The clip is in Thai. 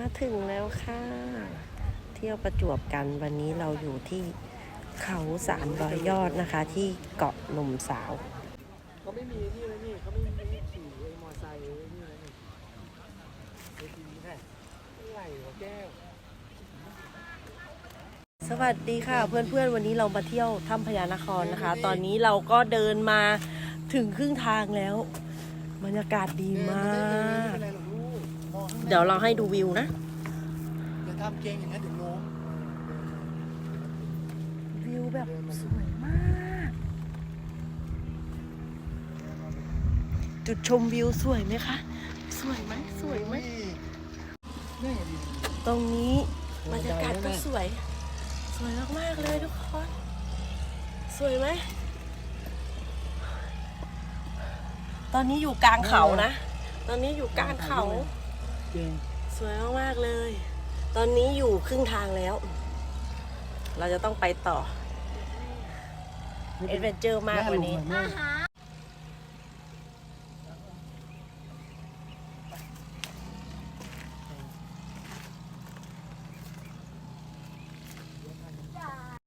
มาถึงแล้วค่ะ เที่ยวประจวบกันวันนี้เราอยู่ที่เขาสามร้อยยอดนะคะ ที่เกาะหนุ่มสาวเขาไม่มีนี่เลยนี่เขาไม่มีขี่ไอ้มอไซค์ไอ้นี่เลยนี่ไอ้ทีแน่อะไรวแก้ว สวัสดีค่ะ เพื่อนๆวันนี้เรามาเที่ยวถ้ำพญานครนะคะ ตอนนี้เราก็เดินมาถึงครึ่งทางแล้ว บรรยากาศดีมาก เป็นไรหรอกลูกมองข้างหน้าเดี๋ยวเราให้ดูวิวนะอย่าทำเก่งอย่างนั้นเดี๋ยวล้มวิวแบบสวยมาก จุดชมวิวสวยไหมคะ สวยไหมสวยไหมนี่ดีตรงนี้บรรยากาศก็สวย สวยมากๆเลยทุกคน สวยไหมตอนนี้อยู่กลางเขานะ ตอนนี้อยู่กลางเขา เก่งสวยมากๆเลย ตอนนี้อยู่ครึ่งทางแล้ว เราจะต้องไปต่อ เอดเวนเจอร์มากกว่านี้แม่อาหา